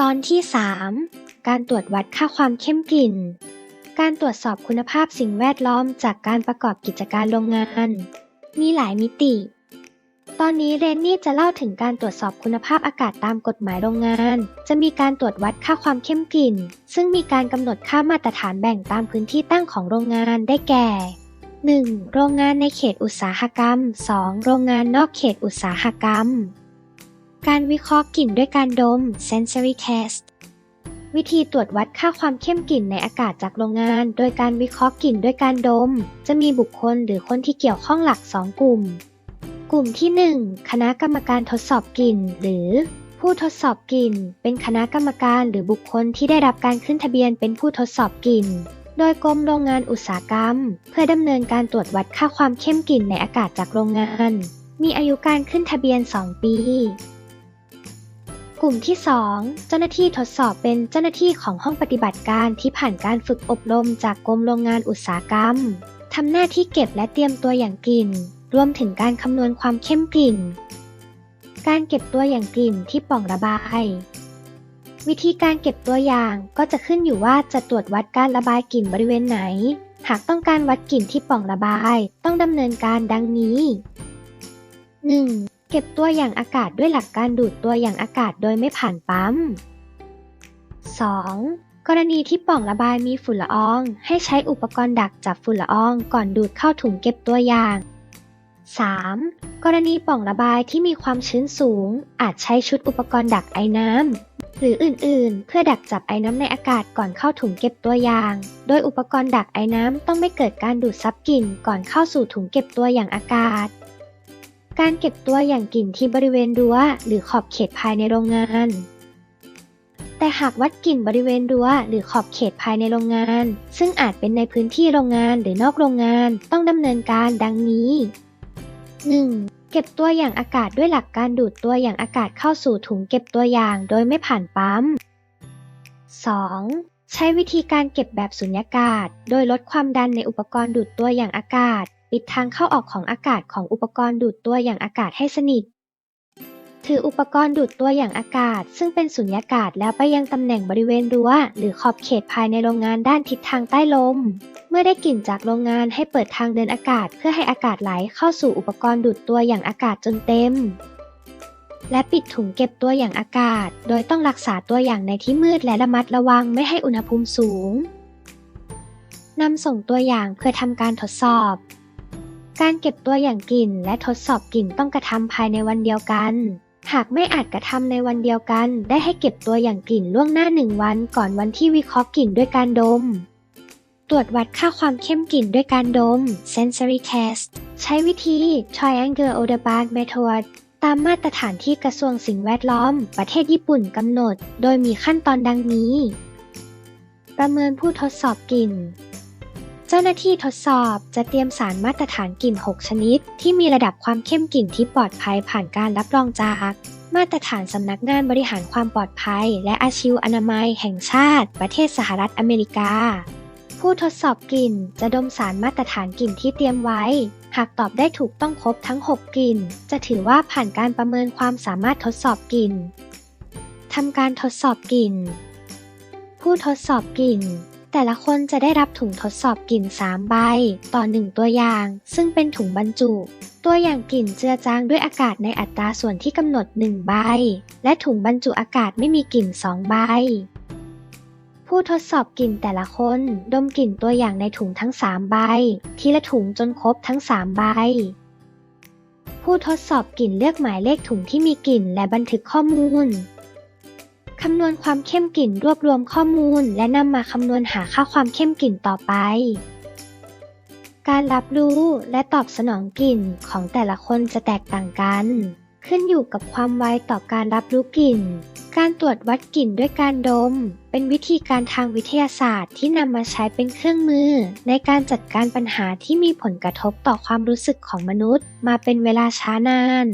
ตอนที่ 3 การตรวจวัดค่าความเข้มกลิ่น การตรวจสอบคุณภาพสิ่งแวดล้อมจากการประกอบกิจการโรงงาน มีหลายมิติ ตอนนี้เรนนี่จะเล่าถึงการตรวจสอบคุณภาพอากาศตามกฎหมายโรงงาน จะมีการตรวจวัดค่าความเข้มกลิ่น ซึ่งมีการกำหนดค่ามาตรฐานแบ่งตามพื้นที่ตั้งของโรงงานได้แก่ 1. โรงงานในเขตอุตสาหกรรม 2. โรงงานนอกเขตอุตสาหกรรม การวิเคราะห์กลิ่นด้วยการดม sensory test วิธีตรวจวัดค่าความเข้มกลิ่นในอากาศจากโรงงาน โดยการวิเคราะห์กลิ่นด้วยการดม จะมีบุคคลหรือคนที่เกี่ยวข้องหลัก 2 กลุ่ม กลุ่มที่ 1 คณะกรรมการทดสอบกลิ่น หรือ ผู้ทดสอบกลิ่น เป็นคณะกรรมการหรือบุคคลที่ได้รับการขึ้นทะเบียนเป็นผู้ทดสอบกลิ่น โดยกรมโรงงานอุตสาหกรรม เพื่อดำเนินการตรวจวัดค่าความเข้มกลิ่นในอากาศจากโรงงาน มีอายุการขึ้นทะเบียน 2 ปี กลุ่มที่ 2 เจ้าหน้าที่ทดสอบเป็นเจ้าหน้าที่ของห้องปฏิบัติการที่ผ่านการฝึกอบรมจากกรมโรงงานอุตสาหกรรมทำหน้าที่เก็บและเตรียมตัวอย่างกลิ่น รวมถึงการคำนวณความเข้มกลิ่น การเก็บตัวอย่างกลิ่นที่ป่องระบาย วิธีการเก็บตัวอย่างก็จะขึ้นอยู่ว่าจะตรวจวัดการระบายกลิ่นบริเวณไหน หากต้องการวัดกลิ่นที่ป่องระบาย ต้องดำเนินการดังนี้ 1. เก็บตัวอย่างอากาศด้วยหลักการดูดตัวอย่างอากาศโดยไม่ผ่านปั๊ม 2. กรณีที่ป่องระบายมีฝุ่นละออง ให้ใช้อุปกรณ์ดักจับฝุ่นละอองก่อนดูดเข้าถุงเก็บตัวอย่าง 3. กรณีป่องระบายที่มีความชื้นสูง อาจใช้ชุดอุปกรณ์ดักไอ้น้ำหรืออื่น ๆ เพื่อดักจับไอ้น้ำในอากาศก่อนเข้าถุงเก็บตัวอย่าง โดยอุปกรณ์ดักไอ้น้ำต้องไม่เกิดการดูดซับกลิ่นก่อนเข้าสู่ถุงเก็บตัวอย่างอากาศ การเก็บตัวอย่างกลิ่นที่บริเวณรั้วหรือขอบเขตภายในโรงงาน แต่หากวัดกลิ่นบริเวณรั้วหรือขอบเขตภายในโรงงาน ซึ่งอาจเป็นในพื้นที่โรงงานหรือนอกโรงงานต้องดำเนินการดังนี้ 1. เก็บตัวอย่างอากาศด้วยหลักการดูดตัวอย่างอากาศเข้าสู่ถุงเก็บตัวอย่างโดยไม่ผ่านปั๊ม 2. ใช้วิธีการเก็บแบบสุญญากาศ โดยลดความดันในอุปกรณ์ดูดตัวอย่างอากาศ ปิดทางเข้าออกของอากาศของอุปกรณ์ดูดตัวอย่างอากาศให้สนิท ถืออุปกรณ์ดูดตัวอย่างอากาศ ซึ่งเป็นสุญญากาศแล้วไปยังตำแหน่งบริเวณรั้วหรือขอบเขตภายในโรงงานด้านทิศทางใต้ลม เมื่อได้กลิ่นจากโรงงานให้เปิดทางเดินอากาศ เพื่อให้อากาศไหลเข้าสู่อุปกรณ์ดูดตัวอย่างอากาศจนเต็ม และปิดถุงเก็บตัวอย่างอากาศ โดยต้องรักษาตัวอย่างในที่มืดและระมัดระวังไม่ให้อุณหภูมิสูงนำส่งตัวอย่างเพื่อทำการทดสอบ การเก็บตัวอย่างกลิ่นและทดสอบกลิ่นต้องกระทำภายในวันเดียวกัน หากไม่อาจกระทำในวันเดียวกัน ได้ให้เก็บตัวอย่างกลิ่นล่วงหน้าหนึ่งวันก่อนวันที่วิเคราะห์กลิ่นด้วยการดม ตรวจวัดค่าความเข้มกลิ่นด้วยการดม sensory test ใช้วิธี triangle odor bar method ตามมาตรฐานที่กระทรวงสิ่งแวดล้อม ประเทศญี่ปุ่นกำหนด โดยมีขั้นตอนดังนี้ ประเมินผู้ทดสอบกลิ่น จ้าหน้าที่ทดสอบจะเตรียมสารมาตรฐานกลิ่น 6 ชนิด ที่มีระดับความเข้มกลิ่นที่ปลอดภัยผ่านการรับรองจาก มาตรฐานสำนักงานบริหารความปลอดภัย และอาชีวอนามัยแห่งชาติ ประเทศสหรัฐอเมริกา ผู้ทดสอบกลิ่นจะดมสารมาตรฐานกลิ่นที่เตรียมไว้ หากตอบได้ถูกต้องครบทั้ง 6 กลิ่น จะถือว่าผ่านการประเมินความสามารถทดสอบกลิ่นทำการทดสอบกลิ่น ผู้ทดสอบกลิ่น แต่ละคนจะได้รับถุงทดสอบกลิ่น 3 ใบ ต่อ 1 ตัวอย่าง ซึ่งเป็นถุงบรรจุ ตัวอย่างกลิ่นเจือจางด้วยอากาศในอัตราส่วนที่กำหนด 1 ใบ และถุงบรรจุอากาศไม่มีกลิ่น 2 ใบ ผู้ทดสอบกลิ่นแต่ละคน ดมกลิ่นตัวอย่างในถุงทั้ง 3 ใบ ทีละถุงจนครบทั้ง 3 ใบผู้ทดสอบกลิ่นเลือกหมายเลขถุงที่มีกลิ่นและบันทึกข้อมูล คำนวณความเข้มกลิ่นรวบรวมข้อมูล และนำมาคำนวณหาค่าความเข้มกลิ่นต่อไป การรับรู้และตอบสนองกลิ่นของแต่ละคนจะแตกต่างกัน ขึ้นอยู่กับความไวต่อการรับรู้กลิ่น การตรวจวัดกลิ่นด้วยการดม เป็นวิธีการทางวิทยาศาสตร์ที่นำมาใช้เป็นเครื่องมือ ในการจัดการปัญหาที่มีผลกระทบต่อความรู้สึกของมนุษย์ มาเป็นเวลาช้านาน